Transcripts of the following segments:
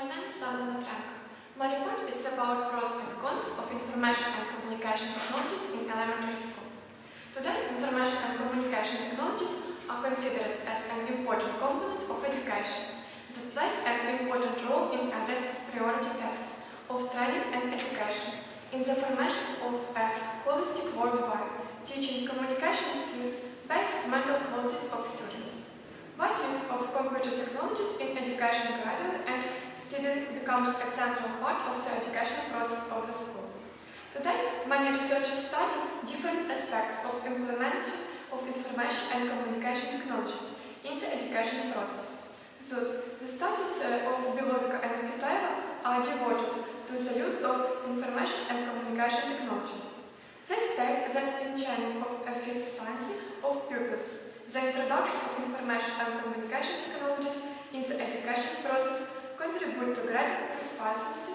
My name is Matranka. My report is about pros and cons of information and communication technologies in elementary school. Today, information and communication technologies are considered as an important component of education that plays an important role in addressing priority tasks of training and education, in the formation of a holistic worldwide, teaching communication skills based mental qualities of students. Wide use of computer technologies in education gradually and steadily becomes a central part of the educational process of the school. Today, many researchers study different aspects of implementation of information and communication technologies in the education process. Thus, the studies uh, of Bilovika and Kitaeva are devoted to the use of information and communication technologies. They state that in training of science of pupils, the introduction of information and communication technologies in the education process contribute to greater proficiency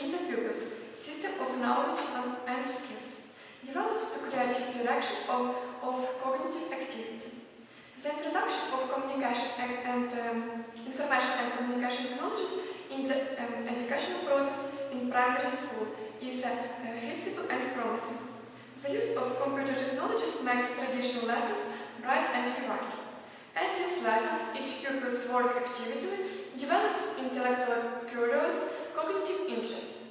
in the pupils' system of knowledge and skills, develops the creative direction of, of cognitive activity. The introduction of communication and, and um, information and communication technologies in the um, educational process in primary school is uh, feasible and promising. The use of computer technologies makes traditional lessons bright and bright. At these lessons, each pupil's work activity develops intellectual curiosity, cognitive interest.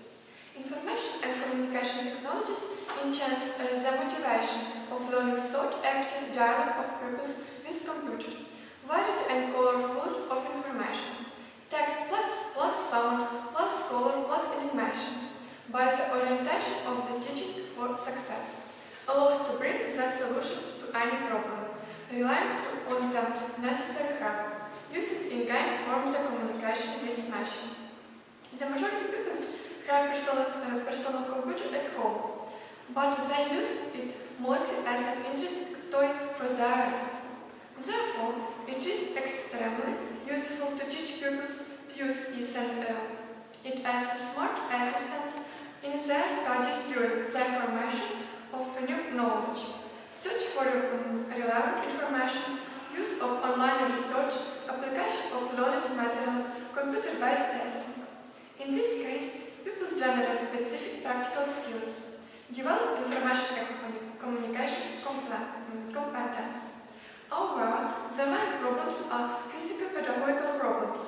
Information and communication technologies enhance uh, the motivation of learning thought active dialogue of purpose with computer, varied and colorfuls of information, text plus, plus sound, plus color, plus animation, by the orientation of the teaching for success, allows to bring the solution to any problem, relying on the necessary help, using in-game form the with machines. The majority of pupils have personal, computer at home, but they use it mostly as an interesting toy for their rest. Therefore, it is extremely useful to teach pupils to use it, uh, as a smart assistant in their studies during the formation of new knowledge. Search for um, relevant information, use of online research, application of learned material, computer-based testing. In this case, pupils generate specific practical skills, develop information and communication competence. However, the main problems are physical-pedagogical problems.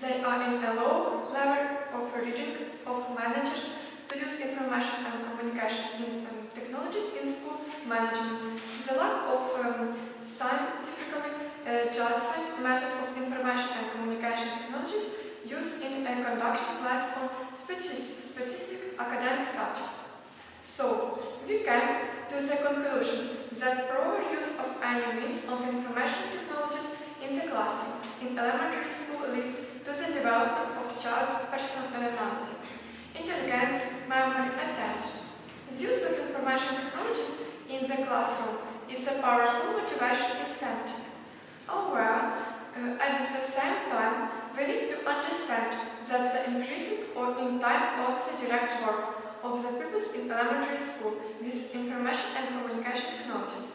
They are in a low level of reading of managers to use information and communication in, um, technologies in school management, the lack of um, scientifically uh, justified method of information and communication technologies used in a conduction class on specific, specific academic subjects. So, we came to the conclusion that proper use of any means of information technologies in the classroom in elementary school leads to the development of child's personality, intelligence, memory, attention. The use of information technologies in the classroom is a powerful motivation incentive. However, uh, at the same time, we need to understand that the increasing or in time of the director of the pupils in elementary school with information and communication technologies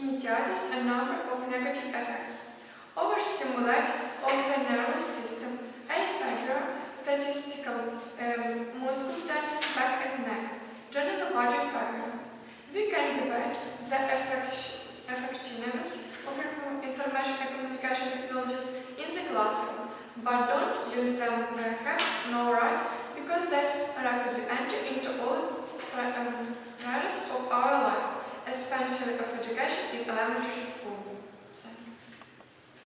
initiates a number of negative effects. Overstimulate of the nervous system, aphasia, statistical um, muscle tension, back and neck, general body failure. We can debate the effectiveness of information